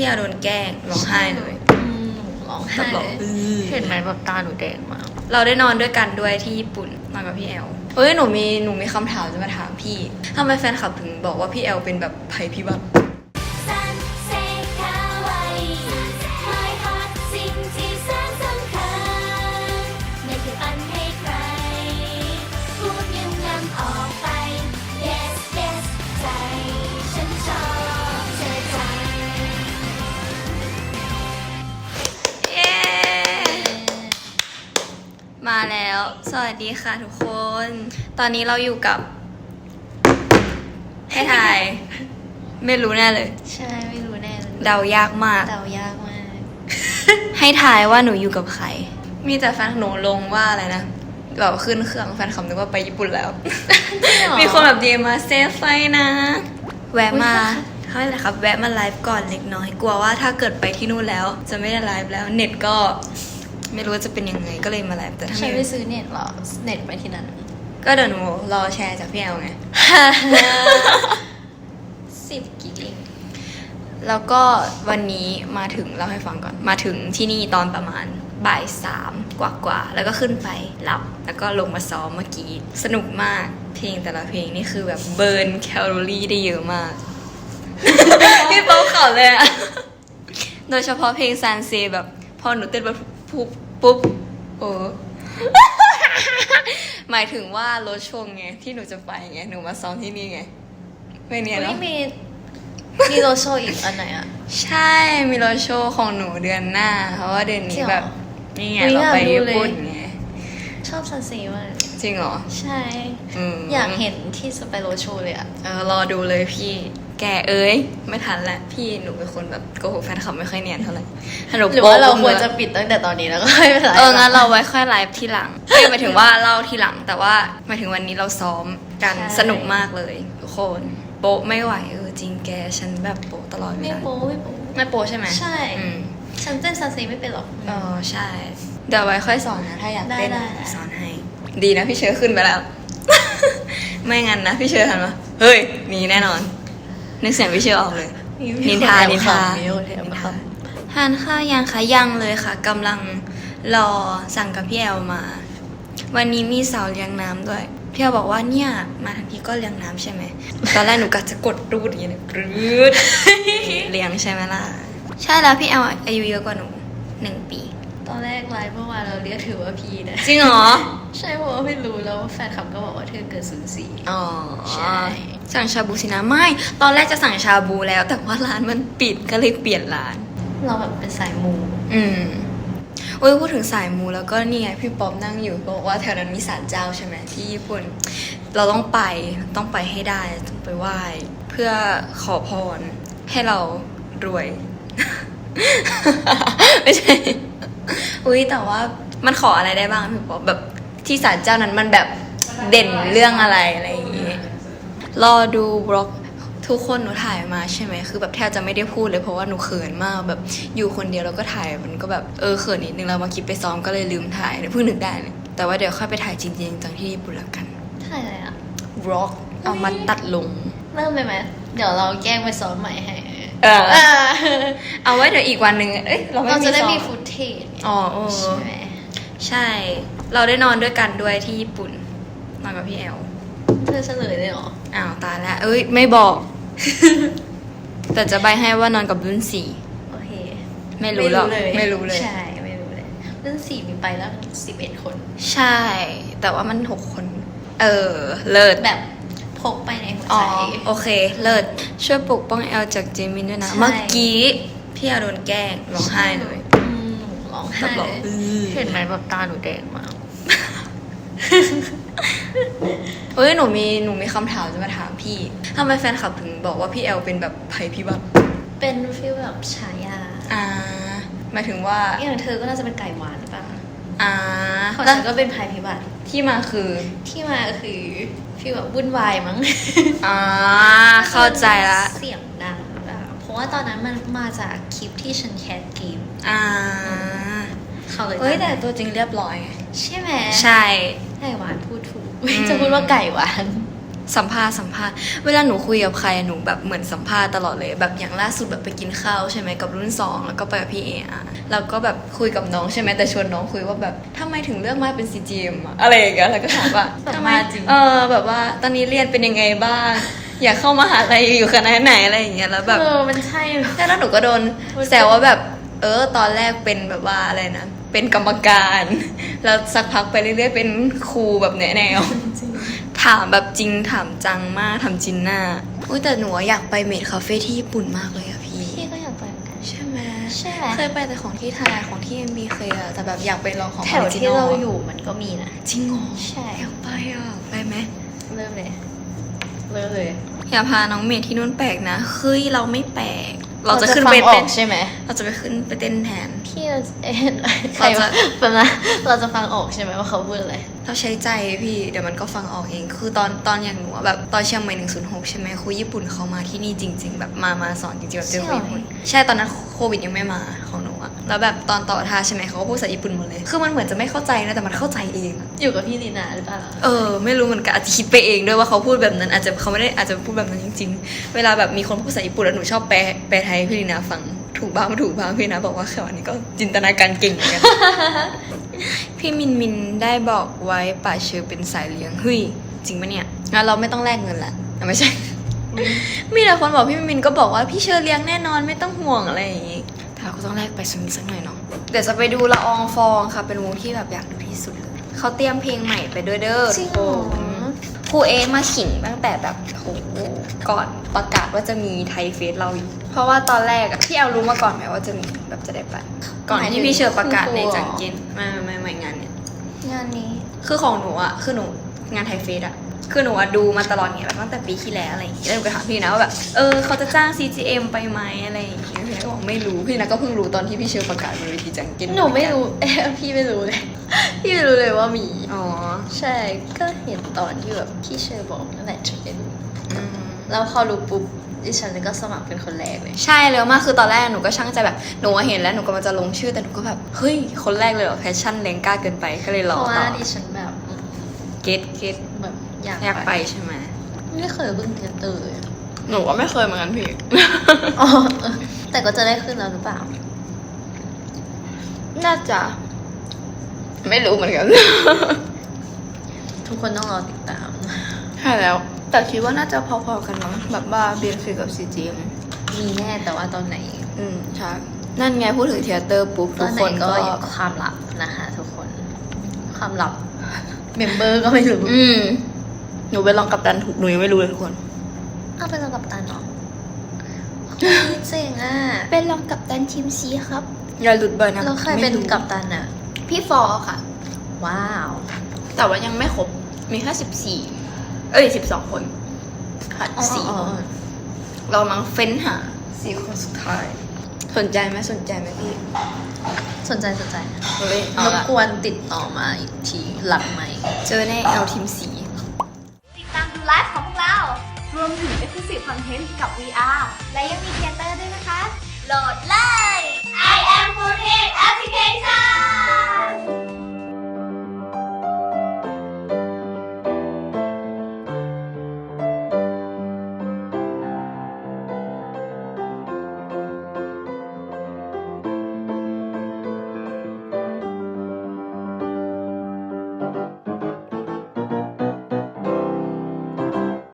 พี่อาโดนแกล้งร้องไห้เลยอืมร้องไห้แบบร้องเลยอื้อเห็นไหมแบบตาหนูแดงมากเราได้นอนด้วยกันด้วยที่ญี่ปุ่นนอนกับพี่แอลเอ้ยหนูมีหนูมีคำถามจะมาถามพี่ทำไมแฟนคลับถึงบอกว่าพี่แอลเป็นแบบภัยพิบัติ มาแล้ว สวัสดีค่ะทุกคน ตอนนี้เราอยู่กับ ให้ทาย ไม่รู้แน่เลย ใช่ไม่รู้แน่เลยเดายากมาก เดายากมาก ให้ทายว่าหนูอยู่กับใคร มีแต่แฟนหนูลงว่าอะไรนะแบบขึ้นเครื่องแฟนคำนึกว่าไปญี่ปุ่นแล้ว มีคนแบบดีมาเซฟไฟนะ แวะมาเขาเรียกอะไรครับแวะมาไลฟ์ก่อนเล็กน้อย กลัวว่าถ้าเกิดไปที่นู่นแล้ว จะไม่ได้ไลฟ์แล้ว เน็ตก็ ไม่รู้ว่าจะเป็นยังไงก็เลยมาไลฟ์แต่ถ้าใช้ไม่ไปซื้อเน็ตเหรอ เน็ตไปที่นั่นก็เดี๋ยวหนูรอแชร์จากพี่แอลไง สิบกิกเองแล้วก็วันนี้มาถึงเล่าให้ฟังก่อน มาถึงที่นี่ตอนประมาณบ่ายสามกว่าๆแล้วก็ขึ้นไปหลับ แล้วก็ลงมาซ้อมเมื่อกี้สนุกมากเพลงแต่ละเพลงนี่คือแบบเบิร์นแคลอรี่ได้เยอะมาก พี่เป้าเข่าเลยอะโดยเฉพาะเพลงซานเซแบบ พอหนูเต้นไป ปุ๊บปุ๊บโอ้หมายถึงว่ารถชงไงที่หนูจะไปไงหนูมาซ้อมที่นี่ไงไม่เนียนไม่เนาะมีมีโลโชอีกอันไหนอะ ใช่มีรถโชว์ของหนูเดือนหน้า เพราะว่าเดือนจรินี้งเหรอแบบนี่ไงอุ๊ยเราไปอยากดูญี่เลยปุ่นไงชอบซันซีมากจริงเหรอ ใช่อืมอยากเห็นที่สไปโรโชเลยอะเออรอดูเลยพี่ แกเอ้ยไม่ทันแหละพี่หนูเป็นคนแบบโกหกแฟนคลับไม่ค่อยเนียนเท่าไหร่ถ้หนูหรือว่าโป๊ะเราปุ๊บควรหนูจะปิดตั้งแต่ตอนนี้แล้วก็ค่อยไปไลฟ์เอองั้นเราไว้ค่อยไลฟ์ทีหลังไม่หมายถึงว่าเล่าทีหลัง แต่ว่าหมายถึงวันนี้เราซ้อมกันสนุกมากเลยทุกคนโป๊ะไม่ไหวเออจริงแกฉันแบบโป๊ะตลอดเวไม่ลาโป๊ไม่โป๊ไม่โป๊ะใช่ไหมใช่อืมฉันเต้นซันซีไม่เป็นหรอก เออใช่เดี๋ยวไว้ค่อยสอนนะถ้าอยากเต้นได้ได้ สอนให้ ดีนะพี่เชอร์ขึ้นไปแล้ว ไม่งั้นนะพี่เชอร์ทันปะเฮ้ยมีแน่นอน นึกเสียงพี่เชอร์ออกเลย นินทา นินทามีคนแถมนินคทาทานข้าวยังคะยังเลยค่ะกำลังรอสั่งกับพี่แอลมา วันนี้มีเสาเลี้ยงน้ำด้วยพี่แอลบอกว่าเนี่ยมาทันทีก็เลี้ยงน้ำใช่ไหมตอนแรกหนูกะจะกดรูดอย่างนี้เลยปรืดเลี้ยงใช่ไหมล่ะใช่แล้วพี่แอลอายุเยอะกว่าหนูหนึ่งปี ตอนแรกไลฟ์เมื่อวานเราเรียกถือว่าพีนะจริงเหรอใช่เพราะว่าไม่รู้แล้วแฟนคลับก็บอกว่าเธอเกิดศูนย์สี่อ๋อใช่ สั่งชาบูสินะไม่ ตอนแรกจะสั่งชาบูแล้ว แต่ว่าร้านมันปิดก็เลยเปลี่ยนร้าน เราแบบเป็นสายมู อืมโอ้ยพูดถึงสายมูแล้วก็นี่ไงพี่ป๊อปนั่งอยู่บอกว่าแถวนั้นมีศาลเจ้าใช่ไหมที่ญี่ปุ่น เราต้องไปต้องไปให้ได้ต้องไปไหว้เพื่อขอพรให้เรารวย ไม่ใช่ อุ้ยแต่ว่ามันขออะไรได้บ้างพี่ป๊อปแบบที่ศาลเจ้านั้นมันแบบเด่นเรื่องอะไรอะไรอย่างงี้ รอดูบล็อกทุกคนหนูถ่ายมาใช่ไหมคือแบบแทบจะไม่ได้พูดเลยเพราะว่าหนูเขินมากแบบอยู่คนเดียวแล้วก็ถ่ายมันก็แบบเออเขินนิดนึงแล้วมาคิดไปซ้อมก็เลยลืมถ่ายเนี่ยเพิ่งนึกได้เลยแต่ว่าเดี๋ยวค่อยไปถ่ายจริงๆจังที่ญี่ปุ่นแล้วกันถ่ายอะไรอะบล็อกเอามาตัดลงเริ่มไปไหมเดี๋ยวเราแกล้งไปซ้อมใหม่ให้เออเออเอาไว้เดี๋ยวอีกวันหนึ่งเอ้ยเราไม่เรามีจะได้ซ้อมีฟุตเทจอ๋อเออใช่ไหมใช่ เราได้นอนด้วยกันด้วยที่ญี่ปุ่นนอนกับพี่แอล เธอเฉลยเลยเหรอ อ้าวตายแล้ว เอ้ย ไม่บอก แต่จะใบให้ว่านอนกับรุ่นสี่ โอเคไม่รู้หรอกไม่รู้เลย ใช่ ไม่รู้เลยเรื่องสี่มีไปแล้วสิบเอ็ดคน ใช่ แต่ว่ามันหกคน เออ เลิศแบบพกไปในหัวอ๋อใจ โอเค เลิศ ช่วยปกป้องแอลจากเจมินด้วยนะใช่เมื่อกี้พี่แอลโดนแกล้งร้องไห้เลยอืมร้องไห้แบบร้องเลยอื้อเห็นไหมแบบตาหนูแดงมาก เอ้ยหนูมีหนูมีคำถามจะมาถามพี่ทำไมแฟนคลับถึงบอกว่าพี่แอลเป็นแบบภัยพิบัติเป็นฟีลแบบฉายาอ่าหมายถึงว่าอย่างเธอก็น่าจะเป็นไก่หวานหรือเปล่าอ่าของแล้วฉันก็เป็นภัยพิบัติที่มาคือที่มาคือฟีลแบบวุ่นวายมั้ง อ่าเข้าใจละ เสียงดังหรือเปล่าเพราะว่าตอนนั้นมันมาจากคลิปที่ฉันแคสเกมอ่าเขาเลยเอ้ยแต่ตัวจริงเรียบร้อยไงใช่ไหม ใช่ ไก่หวานพูดถูกอืมจะพูดว่าไก่หวาน สัมภาษณ์สัมภาษณ์เวลาหนูคุยกับใครหนูแบบเหมือนสัมภาษณ์ตลอดเลย แบบอย่างล่าสุดแบบไปกินข้าวใช่ไหมกับรุ่นสองแล้วก็ไปกับพี่เออะแล้วก็แบบคุยกับน้องใช่ไหมแต่ชวนน้องคุยว่าแบบทำไมถึงเลือกมาเป็น CGM อะอะไรอย่างเงี้ยแล้วก็ถามว่าสัมทำไมภาษณ์จริงเออแบบว่าตอนนี้เรียนเป็นยังไงบ้างอยากเข้ามาหาลัยอยู่คณะไหนอะไรอย่างเงี้ยแล้วแบบเออมันใช่เหรอใช่แล้วหนูก็โดนแซวว่าแบบ เออ ตอนแรกเป็นแบบว่าอะไรนะ เป็นกรรมการ แล้วสักพักไปเรื่อยๆ เป็นครูแบบแนแนวถามแบบจริงถามจังมากทำจินหน้าอุ้ยแต่หนูอะอยากไปเมดคาเฟ่ที่ญี่ปุ่นมากเลยอะพี่พี่ก็อยากไปเหมือนกันใช่ไหมใช่ไหมเคยไปแต่ของที่ไทยของที่ MBK อะแต่แบบอยากไปลองของแถวที่อเราริจินลอยู่มันก็มีนะจริงเหรอใช่อยากไปอะไปไหมเริ่มเลยเริ่มเลยอย่าพาน้องเมดที่นู่นแปลกนะเฮ้ยเราไม่แปลก เราจะขึ้นไปฟังอเต้อนกใช่ไหมเราจะไปขึ้นไปเต้นแทน พี่เราจะเอ๊ะใครวะเราจะแป๊บนะเราจะฟังออกใช่ไหมว่าเขาพูดอะไร เราใช้ใจพี่เดี๋ยวมันก็ฟังออกเอง คือตอนตอนอย่างหนูอะแบบตอนเชียงใหม่106ใช่ไหมครูญี่ปุ่นเขามาที่นี่จริง ๆ แบบมามาสอนจริงๆแบบเจอครูญี่ปุ่นใช่ตอนนั้นโควิดยังไม่มาของหนูอะแล้วแบบตอนต่อท่าใช่ไหมเขาก็พูดภาษาญี่ปุ่นหมดเลย คือมันเหมือนจะไม่เข้าใจนะแต่มันเข้าใจเองอะอยู่กับพี่ลีนาหรือเปล่าเออไม่รู้เหมือนกันอาจจะคิดไปเองด้วยว่าเขาพูดแบบนั้น อาจจะเขาไม่ได้อาจจะพูดแบบนั้นจริง ๆ เวลาแบบมีคนพูดภาษาญี่ปุ่นแล้วหนูชอบแปลแปลไทยให้พี่ลีนาฟัง ถูกบ้างไม่ถูกบ้างพี่ลีนาบอกว่าแค่วันนี้ก็จินตนาการเก่งเหมือนกัน พี่มินมินได้บอกไว้ป่าเชอเป็นสายเลี้ยงเฮ้ยจริงปะเนี่ยงั้นเราไม่ต้องแลกเงินละอะไม่ใช่ มีแต่คนบอกพี่มินมินก็บอกว่าพี่เชอเลี้ยงแน่นอนไม่ต้องห่วงอะไรอย่างงี้แต่เราก็ต้องแลกไปสักนิดสักหน่อยเนาะเดี๋ยวจะไปดูละอองฟองค่ะ เป็นวงที่แบบอยากดูที่สุดเลยเขาเตรียมเพลงใหม่ไปด้วยเด้อจริงเหรอ ครูเอมาขิงตั้งแต่แบบโหก่อนประกาศว่าจะมีไทยเฟสเราอยู่เพราะว่าตอนแรกอะพี่เอารู้มาก่อนไหมว่าจะมีแบบจะได้ไปก่อนที่พี่เชอประกาศในจังเกนไม่ไม่ไม่งานเนี่ยงานนี้คือของหนูอะคือหนูงานไทยเฟสอะ คือหนูอะดูมาตลอดเนี่ยแบบตั้งแต่ปีที่แล้วอะไรอย่างเงี้ยแล้วหนูก็ถามพี่นะว่าแบบเออเขาจะจ้าง CGM ไปไหมอะไรอย่างเงี้ยพี่นะก็บอกไม่รู้พี่นะก็เพิ่งรู้ตอนที่พี่เชอประกาศบนเวทีจังเกินหนูไม่รู้เอ๊ะพี่ไม่รู้เลย พี่ไม่รู้เลยว่ามี อ๋อใช่ก็เห็นตอนที่แบบพี่เชอร์บอกนั่นแหละถึงจะรู้อืม แล้วพอรู้ปุ๊บดิฉันก็สมัครเป็นคนแรกเลย ใช่เร็วมากคือตอนแรกหนูก็ช่างใจแบบหนูอะเห็นแล้วหนูก็มันจะลงชื่อแต่หนูก็แบบเฮ้ยคนแรกเลยเหรอแฟชั่นแรงกล้าเกินไปก็เลยรเพอราะต่ว่าอดิฉันแบบ เกตเกตแบบ อยากอยากไปใช่ไหมไม่เคยขึ้นเทยเตอร์เลยหนูก็ไม่เคยเหมือนกันพี่ อ๋อเออแต่ก็จะได้ขึ้นแล้วหรือเปล่า น่าจะ ไม่รู้เหมือนกัน ทุกคนต้องรอติดตามใช่แล้ว แต่คิดว่าน่าจะพอๆกันมั้งแบบว่าเบียนฟิกับ CGM มีแน่แต่ว่าตอนไหน อืมใช่นั่นไงพูดถึงเทยเตอร์ปุ๊บตทุอกนไหคนนก็ก็ความลับนะคะ ทุกคน ความลับ เมมเบอร์ก็ไม่รู้อืม หนูไปลองกับดันถูกหนูยังไม่รู้เลยทุกคน เอาไปลองกับตันเหรอเฮ้ยเจ๋งอะ เป็นลองกับดันทีมซีครับ อย่าหลุดบ่อยนะเราเคยเป็นไม่รู้กับตันอะ พี่ฟอค่ะ ว้าว แต่ว่ายังไม่ครบ มีแค่สิบสี่ เอ้ยสิบสองคนขาดอ๋อสี่อ๋อคนเรากำลังเฟ้นหาสี่คนสุดท้าย สนใจไหมสนใจไหมพี่ สนใจสนใจเฮ้ยรเอาบละกวนติดต่อมาอีกทีหลังไหมค์เจอแน่เอลทีมสีติดตามดู ไลฟ์ของพวกเรา รวมถึง Exclusive Content กับ VR และยังมีเทเตอร์ด้วยนะคะ โหลดเลย I am 4 Application